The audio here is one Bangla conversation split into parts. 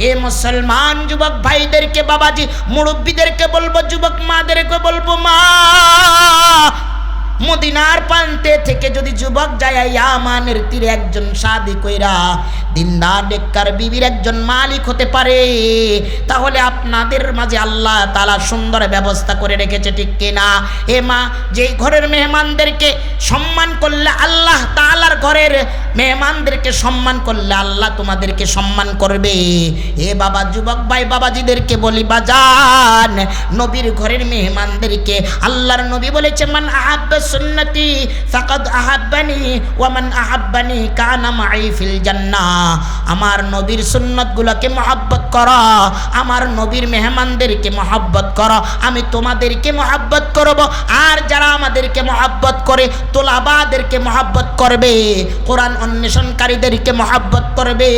এ মুসলমান যুবক ভাইদেরকে বাবাজি, মুরব্বীদেরকে বলব, যুবক মাদেরকে বলব, মা, মদিনার প্রান্তে থেকে যদি যুবক যায় ইয়ামানের তীরে একজন সাদি কইরা দিনদার ডেক্কার বিবির একজন মালিক হতে পারে। তাহলে আপনাদের মাঝে আল্লাহ তালা সুন্দর ব্যবস্থা করে রেখেছে, ঠিক কিনা? এ মা, যেই ঘরের মেহমানদেরকে সম্মান করলে আল্লাহ তালার ঘরের মেহমানদেরকে সম্মান করলে আল্লাহ তোমাদেরকে সম্মান করবে। এ বাবা, যুবক ভাই, বাবাজিদেরকে বলি, বাজান, নবীর ঘরের মেহমানদেরকে আল্লাহর নবী বলেছে, মান আহাব্বা সুন্নতি ফাকাদ আহাব্বানি ওয়া মান আহাব্বানি কানা মাই ফিল জান্নাহ আমার নবীর সুন্নতগুলোকে মহাব্বত করো, আমার নবীর মেহমানদেরকে মহাব্বত করো, আমি তোমাদেরকে মহাব্বত করব। আর যারা আমাদেরকে মহাব্বত করে, তোলাবাদেরকে মহাব্বত করবে, কোরআন অন্বেষণকারীদেরকে মহাব্বত করবে।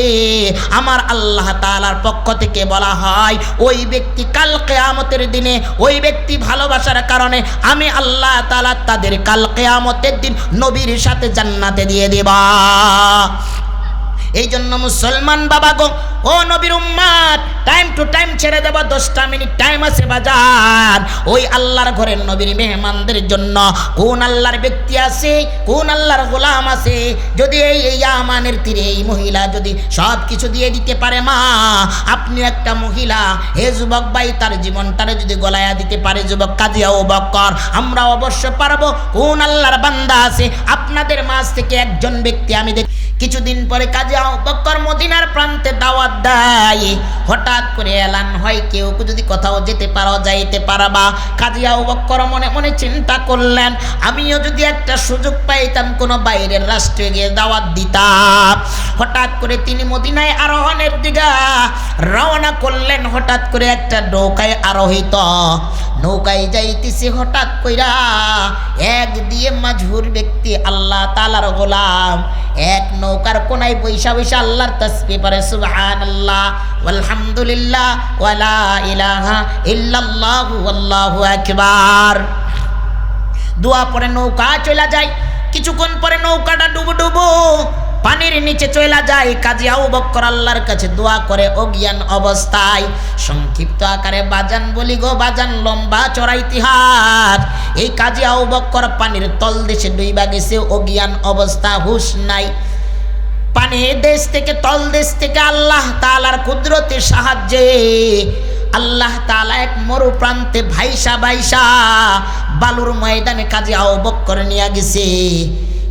আমার আল্লাহ তালার পক্ষ থেকে বলা হয়, ওই ব্যক্তি কাল কেয়ামতের দিনে, ওই ব্যক্তি ভালোবাসার কারণে আমি আল্লাহ তাআলা তাদের কাল কেয়ামতের দিন নবীর সাথে জান্নাতে দিয়ে দেবা। এই জন্য মুসলমান বাবা গো ও নবীর উম্মাদ টাইম টু টাইম ছেড়ে দেব, দশটা মিনিট টাইম আছে বাজার। ওই আল্লাহর ঘরের নবীর মেহমানদের জন্য কোন আল্লাহর ব্যক্তি আছে, কোন আল্লাহর গোলাম আছে? যদি এই এই আমানের তীরে এই মহিলা যদি সব কিছু দিয়ে দিতে পারে মা, আপনি একটা মহিলা, হে যুবক ভাই, তার জীবনটারে যদি গলায়া দিতে পারে যুবক কাজিয়া ও বক্কর, আমরা অবশ্য পারব, কোন আল্লাহর বান্দা আছে? আপনাদের মাঝ থেকে একজন ব্যক্তি আমি দেখ, কিছুদিন পরে কাজে বক্কর মদিনার প্রান্তে দাওয়াত দেয় হঠাৎ করে এলান হয়, কেউ যদি কোথাও যেতে পারো, যাইতে পারবা। কাজিয়া বক্কর মনে মনে চিন্তা করলেন, আমিও যদি একটা সুযোগ পাইতাম, কোনো বাইরের রাষ্ট্রে গিয়ে দাওয়াত দিতাম। হঠাৎ করে তিনি মদিনায় আরোহণের দিঘা রওনা করলেন। হঠাৎ করে একটা নৌকায় আরোহিত নৌকায় যাইতেছে হঠাৎ কইরা, এক দিয়ে মাঝুর ব্যক্তি আল্লাহ তালার গোলাম। এক নৌকার কোনায় বৈশা বৈশা আল্লাহর তসবি পরে সুবহানাল্লাহ আলহামদুলিল্লাহ ওয়ালা ইলাহা ইল্লাল্লাহু আল্লাহু আকবার। দোয়া পরে নৌকা চলে যায়, কিছুক্ষণ পরে নৌকাটা ডুবু ডুবু পানির নিচে চলে যায়। কাজী আউ বক্কর আল্লাহর কাছে দোয়া করে অজ্ঞান অবস্থায়, সংক্ষিপ্ত আকারে বাজান বলি গো, বাজান লম্বা চড়া ইতিহাস। এই কাজী আউ বক্কর পানির তল দেশে ডুইবা গেছে অজ্ঞান অবস্থা হুশ নাই। পানি দেশ থেকে, তল দেশ থেকে আল্লাহ তালার কুদরতের সাহায্যে, আল্লাহ তালা এক মরু প্রান্তে ভাইসা ভাইসা বালুর ময়দানে কাজে আহ্বক করে নিয়ে গেছে।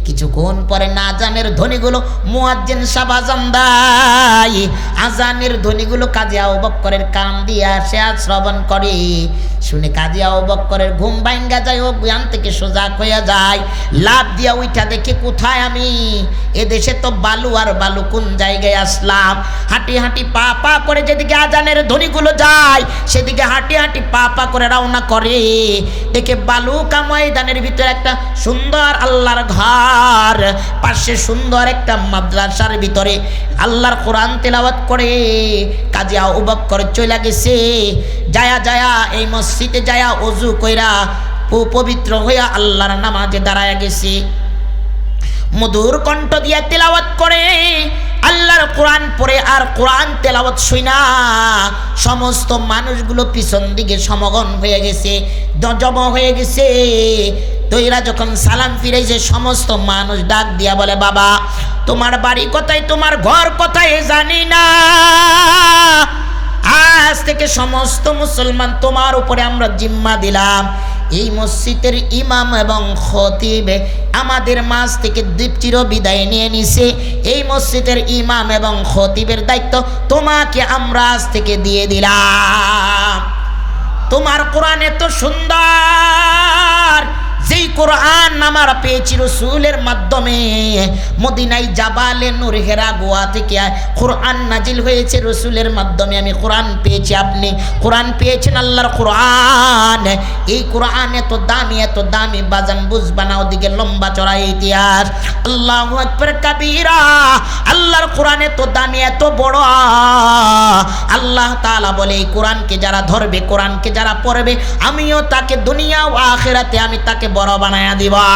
কিছুক্ষণ পরে না আজানের ধ্বনিগুলো মুয়াজ্জিন সাহেব আজান দেয় আজানের ধ্বনিগুলো কাজে আহ্বকরের কান দিয়ে আসে আর শ্রবণ করে। শুনে কাজে আহ্বকরের ঘুম ভাঙ্গা যায়, ও জ্ঞান থেকে সোজা হইয়া যায়। লাভ দিয়া উইটা দেখে, কোথায় আমি? এদেশে তো বালু আর বালু কোন জায়গায় আসলাম? হাঁটি হাঁটি পা পা করে যেদিকে আজানের ধ্বনিগুলো যায়, সেদিকে হাঁটি হাঁটি পা পা করে রওনা করে। দেখে বালুকা ময়দানের ভিতরে একটা সুন্দর আল্লাহর ঘর, পাশে সুন্দর একটা মাদ্রাসার ভিতরে আল্লাহর কোরআন তেলাওয়াত করে। কাজে উবক করে চলে গেছে। যায়া যায়া এই মসজিদে যায়া অজু কইরা পবিত্র হইয়া আল্লাহর নামাজে দাঁড়ায় গেছে। মধুর কণ্ঠ দিয়া তেলাওয়াত করে, আল্লাহর কোরআন পরে আর কোরআন তেলাওয়াত শুইনা সমস্ত মানুষগুলো পিছন দিকে সমগন হয়ে গেছে জম হয়ে গেছে। তৈরা যখন সালাম ফিরেছে সমস্ত মানুষ ডাক দিয়া বলে, বাবা, তোমার বাড়ি কোথায়? তোমার ঘর কোথায়? জানি না। আজ থেকে সমস্ত মুসলমান তোমার উপরে আমরা জিম্মা দিলাম। এই মসজিদের ইমাম এবং খতিব আমাদের মাঝ থেকে চির বিদায় নিয়ে নিছে। এই মসজিদের ইমাম এবং খতিবের দায়িত্ব তোমাকে আমরা আজ থেকে দিয়ে দিলাম। তোমার কোরআন এত সুন্দর। যেই কোরআন আমার পেয়েছি রসুলের মাধ্যমে মদিনাই জাবালে নূর হেরা গোয়া থেকে কোরআন নাজিল হয়েছে রসুলের মাধ্যমে। আমি কোরআন পেয়েছি আপনি, কোরআন পেয়েছেন আল্লাহর কোরআন। এই কোরআন এত দামি এত দামি, বাজান বুঝবা না, ওদিকে লম্বা চড়া ইতিহাস। আল্লাহ কাবিরা, আল্লাহর কোরআন এত দামি, এত বড়। আল্লাহ তালা বলে, এই কোরআনকে যারা ধরবে, কোরআনকে যারা পড়বে, আমিও তাকে দুনিয়া ও আখেরাতে আমি তাকে বড় বানায়া দিবা।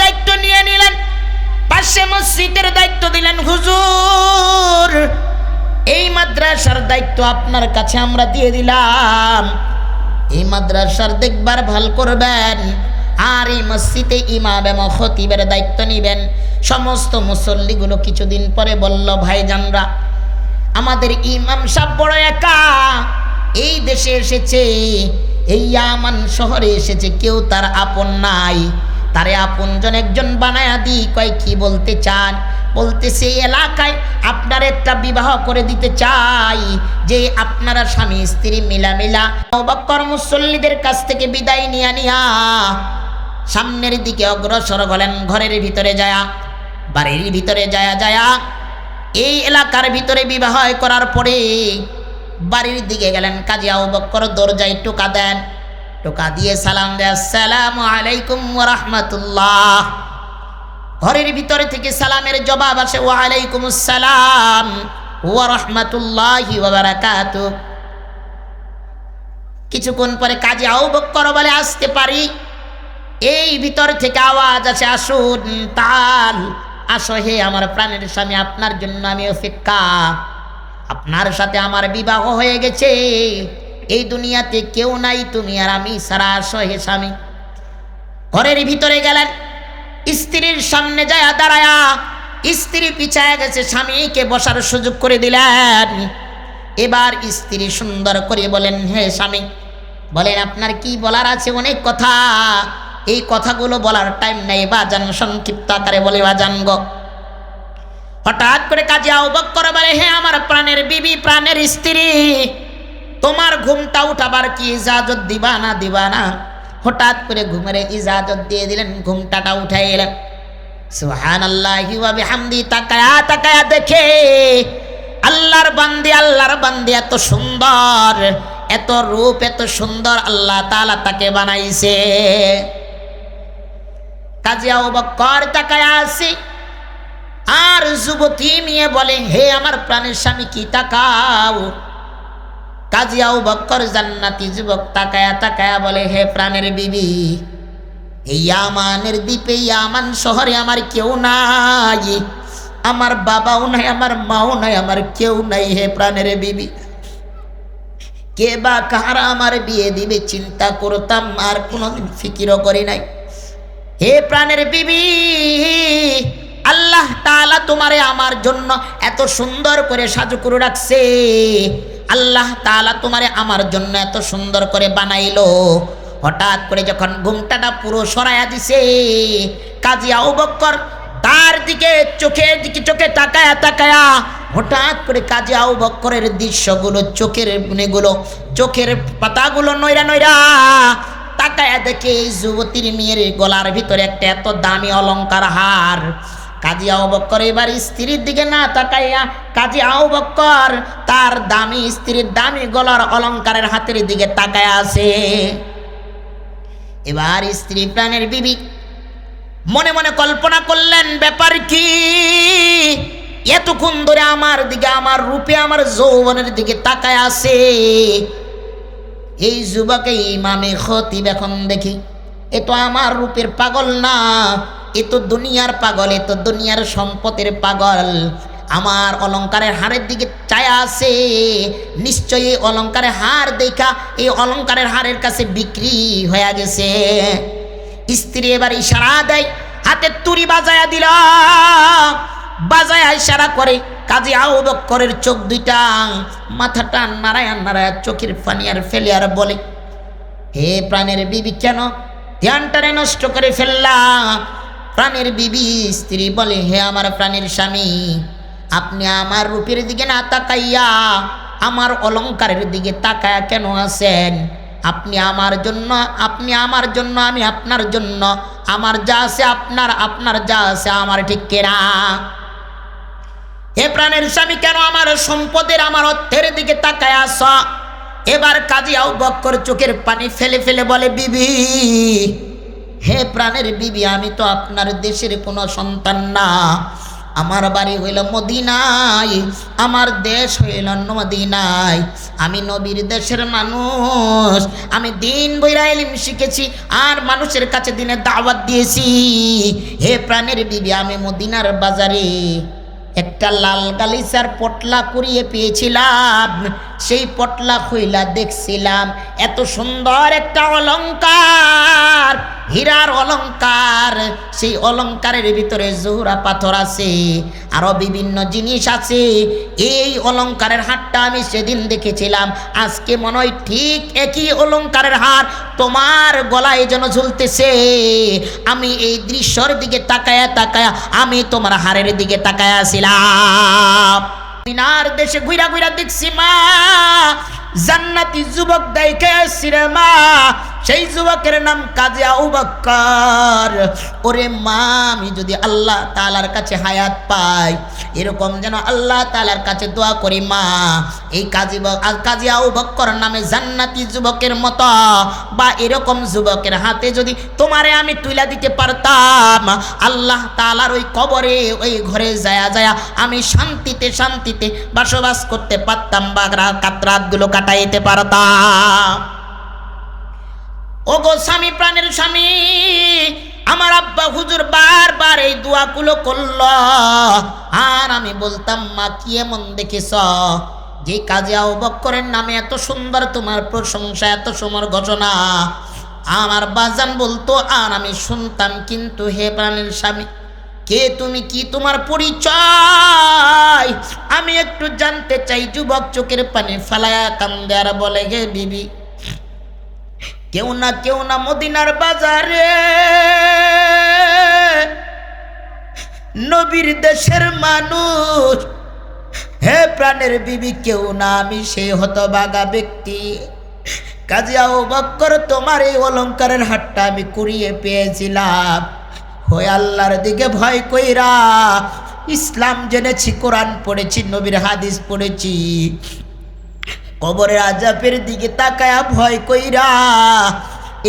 দায়িত্ব নিয়ে নিলেন, পাশে মসজিদের দায়িত্ব দিলেন, হুজুর, এই মাদ্রাসার দায়িত্ব আপনার কাছে আমরা দিয়ে দিলাম। এই মাদ্রাসার দেখবার ভালো করবেন আর এই মসজিদে ইমাম এবং খতিবের দায়িত্ব নিবেন। সমস্ত মুসল্লিগুলো কিছুদিন পরে বলল, ভাইজানরা, আমাদের ইমাম সাহ বড় একা। এই দেশে এসেছে, এই ইয়ামান শহরে এসেছে, কেউ তার আপন নাই। তারে আপনজন একজন বানায়া দি কয়, কি বলতে চান? বলতেছে, এই এলাকায় আপনার একটা বিবাহ করে দিতে চাই, যে আপনারা স্বামী, স্ত্রী মিলামিলা অবাক্কর মুসল্লিদের কাছ থেকে বিদায় নিয়া নিয়া সামনের দিকে অগ্রসর হলেন, ঘরের ভিতরে যায়া, বাড়ির ভিতরে যায়া যায়া এই এলাকার ভিতরে বিবাহ করার পরে বাড়ির দিকে গেলেন। কাজী আবু বক্কর দরজায় টোকা দেন। টোকা দিয়ে সালাম দেয়, আসসালামু আলাইকুম রাহমাতুল্লাহ। ঘরের ভিতরে থেকে সালামের জবাব আসে ওয়া আলাইকুম আসসালাম ওয়া রাহমাতুল্লাহি কিছুক্ষণ পরে কাজী আবু বক্কর বলে, আসতে পারি? এই ভিতর থেকে আওয়াজ আছে আসুন, তাল, আসো হে আমার প্রাণের স্বামী, আপনার জন্য আমি অপেক্ষা। আপনার সাথে আমার বিবাহ হয়ে গেছে। এই দুনিয়াতে কেউ নাই, তুমি আর আমি সারা আসো হে স্বামী। ঘরের ভিতরে গেলেন, স্ত্রীর সামনে যায় দাঁড়ায়া, স্ত্রী পিছায় গেছে স্বামীকে বসার সুযোগ করে দিলেন। এবার স্ত্রী সুন্দর করে বলেন, হে স্বামী, বলেন আপনার কি বলার আছে? অনেক কথা। এই কথাগুলো বলার টাইম নেই বা জান সংক্ষিপ্ত আকারে বলে বা জানগ হঠাৎ করে কাজে আহ্বক করে বলে, হে আমার প্রাণের বিবি, প্রাণের স্ত্রী, তোমার ঘুমটা উঠাবার কি ইজাজত দিবা না দিবা না হঠাৎ করে ঘুমের ইজাজত দিয়ে দিলেন, ঘুমটাটা উঠাই এলেন। সুহান আল্লাহ হামদি তাকায়া তাকায়া দেখে আল্লাহর বান্দি আল্লাহর বান্দি এত সুন্দর, এত রূপ, এত সুন্দর আল্লাহ তালা তাকে বানাইছে। কাজিয়াও বক্কর তাকায় আসি আর যুবতী মেয়ে বলে, হে আমার প্রাণের স্বামী, কি তাকাও? কাজিয়াও বক্কর জান্নাতি যুবক তাকায়া তাকায়া বলে, হে প্রাণের বিবি, এই ইয়ামানের দ্বীপে ইয়ামান শহরে আমার কেউ নাই। আমার বাবাও নাই, আমার মাও নাই, আমার কেউ নাই, হে প্রাণের বিবি। কে বা কাহারা আমার বিয়ে দিবে, চিন্তা করতাম, আর কোনোদিন ফিকিরও করি নাই। হে প্রাণের বিবি আল্লাহ তালা তোমারে আমার জন্য এত সুন্দর করে সাজু করে রাখছে। আল্লাহ তালা তোমারে আমার জন্য এত সুন্দর করে বানাইলো। হঠাৎ করে যখন ঘুমটাটা পুরো সরাইয়া দিছে, কাজী আউ বক্কর তার দিকে চোখের দিকে চোখে তাকায়া তাকায়া হঠাৎ করে কাজী আউ দৃশ্যগুলো, চোখেরগুলো চোখের পাতাগুলো নইরা নইরা তাকায়া দেখে এই যুবতীর মেয়ের গলার ভিতরে একটা এত দামি অলঙ্কার হার। কাজী আউ বক্কর এবার স্ত্রীর দিকে না তাকাইয়া কাজী আউ বক্কর তার দামি স্ত্রীর দামি গলার অলংকারের হাতের দিকে তাকায়া আছে। এবার স্ত্রী প্রাণের বিবি মনে মনে কল্পনা করলেন, ব্যাপার কি? এতক্ষণ ধরে আমার দিকে, আমার রূপে, আমার যৌবনের দিকে তাকায় আছে। এই যুবকে ইমামে খতিব এখন দেখি। এ তো আমার রূপের পাগল না। এ তো দুনিয়ার পাগল, এ তো দুনিয়ার সম্পদের পাগল। আমার অলংকারের হারের দিকে চায়া আছে। নিশ্চয়ই এই অলংকারের হার দেখা, এই অলংকারের হারের কাছে বিক্রি হয়ে গেছে। স্ত্রী এবার ইশারা দেয়, হাতে তুরি বাজায়া দিল। বাজায়া ইশারা করে, কাজী আউ বক্করের চোখ দুইটা, মাথাটা নারায়ণ নারায়ণ চোখের পানি আর ফেলে আর বলে, হে প্রাণের বিবি, কেন ধ্যানটারে নষ্ট করে ফেললা? প্রাণের বিবি স্ত্রী বলে, হে আমার প্রাণের স্বামী, আপনি আমার রূপের দিকে না তাকাইয়া আমার অলংকারের দিকে তাকায়া কেন আছেন? আপনি আমার জন্য, আপনি আমার জন্য, আমি আপনার জন্য, আমার যা আছে আপনার আপনার যা আছে আমার ঠিক কেনা? হে প্রাণের স্বামী, কেন আমার সম্পদের, আমার অর্থের দিকে তাকায় আস এবার কাজী আউ বক্কর চোখের পানি ফেলে ফেলে বলে, বিবি হে প্রাণের বিবি, আমি তো আপনার দেশের কোনো সন্তান না। আমার বাড়ি হইল মদিনায়, আমার দেশ হইল মদিনায়। আমি নবীর দেশের মানুষ, আমি দিন বইরা এলিম শিখেছি, আর মানুষের কাছে দিনে দাওয়াত দিয়েছি। হে প্রাণের বিবি, আমি মদিনার বাজারে একটা লাল গালিচার পটলা কুড়িয়ে পেয়েছিলাম। সেই পটলা খুইলা দেখছিলাম, এত সুন্দর একটা অলংকার। হীরার অলঙ্কার সেই অলংকারের ভিতরে জোহরা পাথর আছে, আরও বিভিন্ন জিনিস আছে। এই অলংকারের হাটটা আমি সেদিন দেখেছিলাম। আজকে মনে হয় ঠিক একই অলঙ্কারের হার তোমার গলায় যেন ঝুলতেছে। আমি এই দৃশ্যর দিকে তাকায়া তাকায়া আমি তোমার হারের দিকে তাকায়া ছিলাম। মিনার দেশে ঘুরা ঘুরা দেখছি মা, জান্নাতি যুবক দেখে আসছি মা। সেই যুবকের নাম কাজী আবু বক্কর। ওরে মা, আমি যদি আল্লাহ তালার কাছে হায়াত পাই, এরকম যেন আল্লাহ তালার কাছে দোয়া করি মা। এই কাজী কাজী আবু নামে জান্নাতি যুবকের মতো, বা এরকম যুবকের হাতে যদি তোমারে আমি তুইলা দিতে পারতাম, আল্লাহ তালার ওই কবরে, ওই ঘরে যায়া যায়া আমি শান্তিতে শান্তিতে বসবাস করতে পারতাম, বা রাত রাতগুলো কাটাইতে পারতাম। ও গো স্বামী, প্রাণের স্বামী, আমার আব্বা হুজুর বারবার এই দোয়াগুলো করল। আর আমি বলতাম, মা, কি এমন দেখেছ যে কাজে বক্করের নামে এত সুন্দর তোমার প্রশংসা, এত সুন্দর ঘটনা আমার বাজান বলতো, আর আমি শুনতাম কিন্তু হে প্রাণের স্বামী, কে তুমি, কি তোমার পরিচয়? আমি একটু জানতে চাই, যুবক চোখের পানি ফালায়া কান্দে আর বলে গে বিবি কেউ না কেউ না মদিনার বাজারে। নবীর দেশের মানুষ, হে প্রাণের বিবি, কেউ না আমি সেই হতবাগা ব্যক্তি। কাজিয়াও বক্কর, তোমার এই অলঙ্কারের হাটটা আমি কুড়িয়ে পেয়েছিলাম। হয়ে আল্লাহর দিকে ভয় কইরা ইসলাম জেনেছি, কোরআন পড়েছি, নবীর হাদিস পড়েছি। কবরের আজাবের দিকে তাকায়া ভয় কইরা,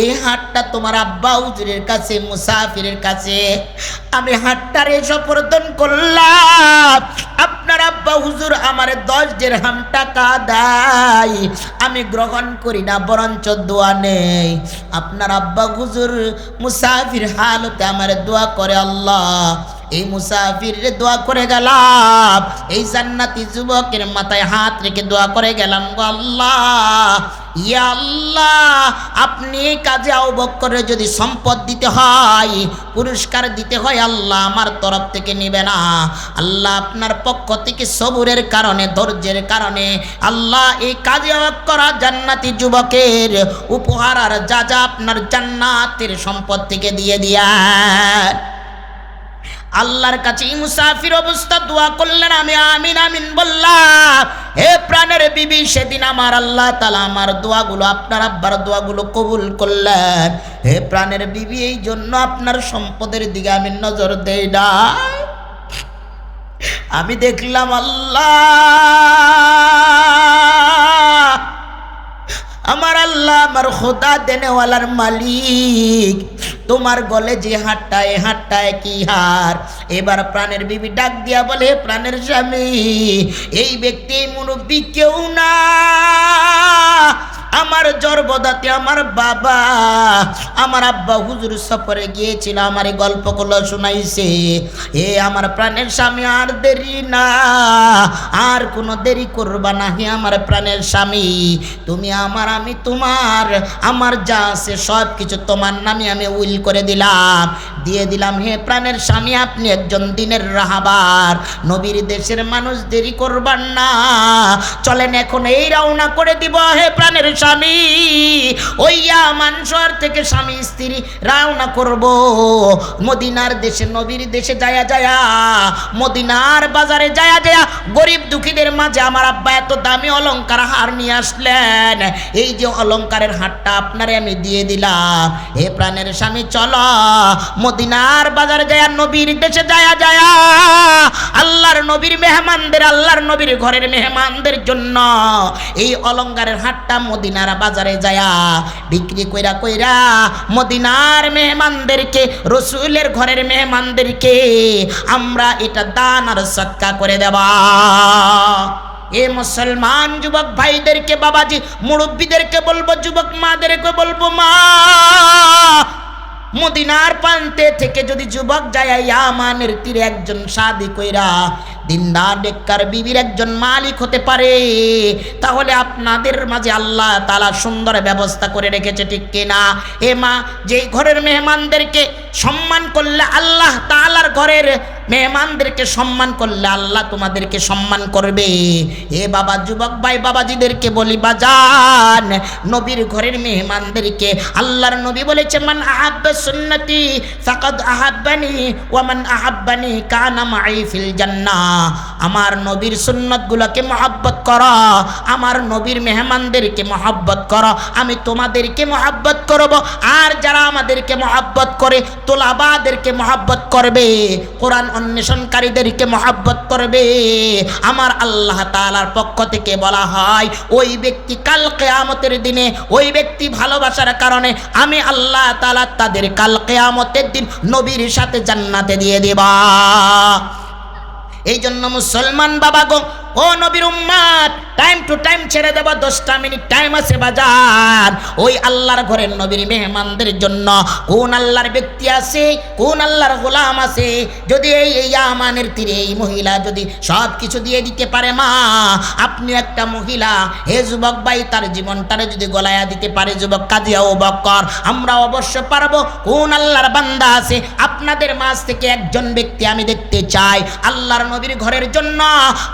এই হাটটা তোমার আব্বা হুজুরের কাছে, মুসাফিরের কাছে। আমি হাটটারে সপর্দন করলাম। আপনার আব্বা হুজুর আমার দশ দেড়হাম টাকা দেয়। আমি গ্রহণ করি না, বরঞ্চ দোয়া নেই। আপনার আব্বা হুজুর মুসাফির হালতে আমার দোয়া করে আল্লাহ। এই মুসাফির দোয়া করে গেলাম। এই জান্নাতি যুবকের মাথায় হাত রেখে দোয়া করে গেলাম গো আল্লাহ। ইয়া আল্লাহ, আপনি কাজে আবক্করে যদি সম্পদ দিতে হয়, পুরস্কার দিতে হয়, আল্লাহ আমার তরফ থেকে নিবে না। আল্লাহ আপনার পক্ষ থেকে সবুরের কারণে, ধৈর্যের কারণে, আল্লাহ এই কাজে করা জান্নাতি যুবকের উপহার আর যা যা আপনার জান্নাতের সম্পদ থেকে দিয়ে দিয়া আল্লাহর কাছে মুসাফির অবস্থা দোয়া করলেন, আমি আমিন আমিন বললাম। হে প্রাণের বিবি, সেদিন আমার আল্লাহ তালা আমার দোয়াগুলো, আপনার আব্বার দোয়াগুলো কবুল করলেন। হে প্রাণের বিবি, এই জন্য আপনার সম্পদের দিকে আমি নজর দেই না আমি দেখলাম আল্লাহ, আমার আল্লাহ আমার খোদা দেনেওয়ালার মালিক। তোমার গলে যে হাটটা এ হাটটা কি হার? এবার প্রাণের বিবি ডাক দিয়া বলে, প্রাণের স্বামী, এই ব্যক্তি মুরব্বী কেউ না। আমার জর্বদাতে আমার বাবা, আমার আব্বা হুজুর সফরে গিয়েছিল, আমার গল্পগুলো শোনাইছে, এ আমার প্রাণের স্বামী আর দেরি না, আর কোনো দেরি করবা না, হে আমার প্রাণের স্বামী, তুমি আমার, আমি তোমার, আমার যা আছে সব কিছু তোমার নামে আমি উইল করে দিলাম, দিয়ে দিলাম, হে প্রাণের স্বামী, আপনি একজন দিনের রাহাবার, নবীর দেশের মানুষ দেরি করবার না, চলেন এখন এই রওনা করে দিব, হে প্রাণের স্বামী ওইয়া মানসর থেকে স্বামী, স্ত্রী রওনা করব। মদিনার দেশে, নবীর দেশে যায়া যায়া, মদিনার বাজারে যায়া যায়া গরিব দুঃখীদের মাঝে আমার আব্বা এত দামি অলংকার হার নিয়ে আসলেন। এই যে অলংকারের হারটা আপনারে আমি দিয়ে দিলাম। হে প্রাণের স্বামী, চলো। মদিনার বাজারে যায়া, নবীর দেশে যায়া যায়া, আল্লাহর নবীর মেহমানদের, আল্লাহর নবীর ঘরের মেহমানদের জন্য এই অলঙ্কারের হাটটা মদিনার বাজারে যায়া, বিক্রি কইরা কইরা মদিনার মেহমানদেরকে, রসুলের ঘরের মেহমানদেরকে আমরা এটা দান আর সৎকা করে দেবা। এ মুসলমান যুবক ভাইদেরকে, বাবাজি, মুরব্বীদেরকে বলব, যুবক মাদেরকে বলব, মা, মদিনার প্রান্তে থেকে যদি যুবক যায় ইয়ামানের তীরে একজন সাদি কইরা দিনদার ডেক্কার বিবির একজন মালিক হতে পারে। তাহলে আপনাদের মাঝে আল্লাহ তালা সুন্দর ব্যবস্থা করে রেখেছে ঠিক কিনা? এ মা, যেই ঘরের মেহমানদেরকে সম্মান করলে আল্লাহ তালার ঘরের মেহমানদেরকে সম্মান করলে আল্লাহ তোমাদেরকে সম্মান করবে। এ বাবা যুবক ভাই, বাবাজিদেরকে বলি, বাজান, নবীর ঘরের মেহমানদেরকে আল্লাহর নবী বলেছে মান আহাব্বা সুন্নতি ফাকাদ আহাব্বানি ওয়া মান আহাব্বানি কানা মাই ফিল জান্নাহ। আমার নবীর সুন্নতগুলোকে মহাব্বত করো, আমার নবীর মেহমানদেরকে মহাব্বত করো, আমি তোমাদেরকে মহাব্বত করব। আর যারা আমাদেরকে মহাব্বত করে, তোলাবাদেরকে মহাব্বত করবে। কোরআন অন্বেষণকারীদেরকে মহাব্বত করবে। আমার আল্লাহ তালার পক্ষ থেকে বলা হয়, ওই ব্যক্তি কাল কেয়ামতের দিনে ওই ব্যক্তি ভালোবাসার কারণে আমি আল্লাহ তালা তাদের কাল কেয়ামতের দিন নবীর সাথে জান্নাতে দিয়ে দেবা। এই জন্য মুসলমান বাবা গো ও নবীর উম্মাদ টাইম টু টাইম ছেড়ে দেব, দশটা মিনিট টাইম আছে বাজার। ওই আল্লাহর ঘরের নবীর মেহমানদের জন্য কোন আল্লাহর ব্যক্তি আছে, কোন আল্লাহর গোলাম আছে? যদি এই এই আমানের তীরে এই মহিলা যদি সব কিছু দিয়ে দিতে পারে মা, আপনি একটা মহিলা, হে যুবক ভাই, তার জীবনটারে যদি গলায়া দিতে পারে যুবক কাজিয়া ও বক্কর, আমরা অবশ্য পারব কোন আল্লাহর বান্দা আছে? আপনাদের মাঝ থেকে একজন ব্যক্তি আমি দেখতে চাই, আল্লাহর নবীর ঘরের জন্য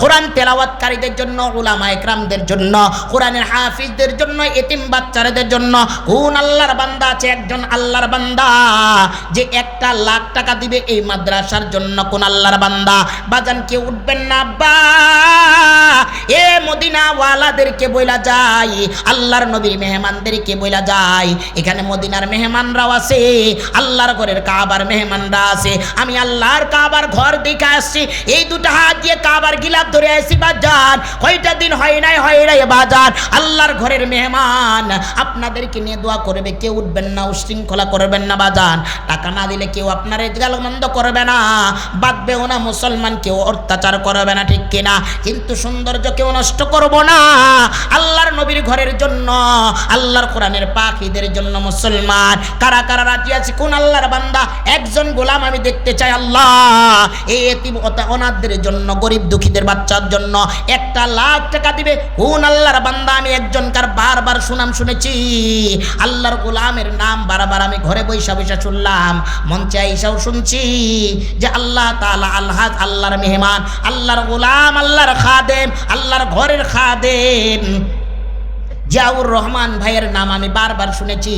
কোরআন তেলাওয়াতকারীদের জন্য, উলামা একরামদের জন্য, কোরআনের হাফিজদের জন্য, এতিম বাচ্চাদের জন্য, কোন আল্লাহর বান্দা আছে? একজন আল্লাহর বান্দা। যে একটা লাখ টাকা দিবে এই মাদ্রাসার জন্য কোন আল্লাহর বান্দা। বাজান, কেউ উঠবেন না বা এ মদিনা ওয়ালাদেরকে বইলা যায়, আল্লাহর নবীর মেহমানদেরকে বইলা যায়। এখানে মদিনার মেহমানরাও আছে, আল্লাহর ঘরের কাবার মেহমানরা আছে। আমি আল্লাহর কাবার ঘর দেখে আসছি, এই দুটা হাত দিয়ে কাবার গিলাপ ধরে আসি বাজার। কয়টা দিন হয় নাই হয় নাই বাজার। আল্লাহর ঘরের মেহমান আপনাদেরকে নিয়ে দোয়া করবে, কেউ উঠবেন না, উশৃঙ্খলা করবেন না বাজান টাকা না দিলে কেউ আপনার গালমন্দ করবে না। বাদবেও না মুসলমান, কেউ অত্যাচার করবে না, ঠিক কিনা? কিন্তু সৌন্দর্য কেউ নষ্ট করব না। আল্লাহর নবীর ঘরের জন্য, আল্লাহর কোরআনের পাখিদের জন্য মুসলমান। কারা কারা রাজি আছে? কোন আল্লাহর বান্দা? একজন গোলাম আমি দেখতে চাই আল্লাহ। এই অনাথদের জন্য, গরিব দুঃখীদের বাচ্চার জন্য একটা লাখ টাকা দিবে। কোন আল্লাহর বান্দা, আমি একজনকার বারবার সুনাম শুনেছি। আল্লাহর গোলামের নাম বারবার আমি ঘরে বৈশা বৈশা শুনলাম। মঞ্চে আইসাও শুনছি যে আল্লাহ তালা আল্লাহ আল্লাহর মেহমান, আল্লাহর গোলাম, আল্লাহর খাদেম, আল্লাহর ঘরের খাদেম। জিয়াউর রহমান ভাইয়ের নাম আমি বারবার শুনেছি।